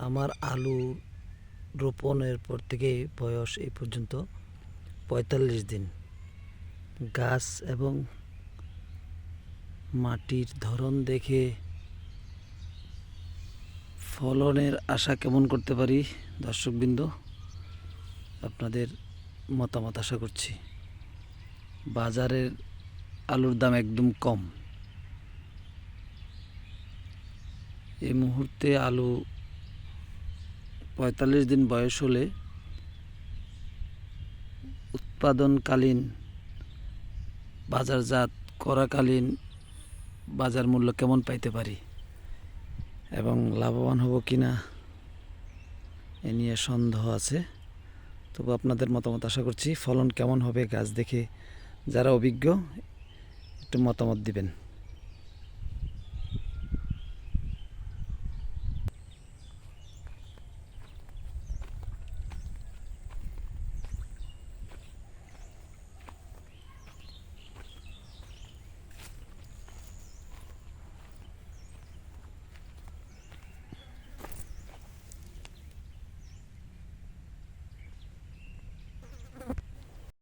আমার আলু রোপণের পর থেকে বয়স এই পর্যন্ত পঁয়তাল্লিশ দিন। গাছ এবং মাটির ধরন দেখে ফলনের আশা কেমন করতে পারি? দর্শকবৃন্দ, আপনাদের মতামত আশা করছি। বাজারের আলুর দাম একদম কম। এই মুহূর্তে আলু পঁয়তাল্লিশ দিন বয়স হলে উৎপাদনকালীন বাজারজাত করাকালীন বাজার মূল্য কেমন পাইতে পারি? এবং লাভবান হব কি না এ নিয়ে সন্দেহ আছে। তবু আপনাদের মতামত আশা করছি, ফলন কেমন হবে গাছ দেখে যারা অভিজ্ঞ, একটু মতামত দিবেন।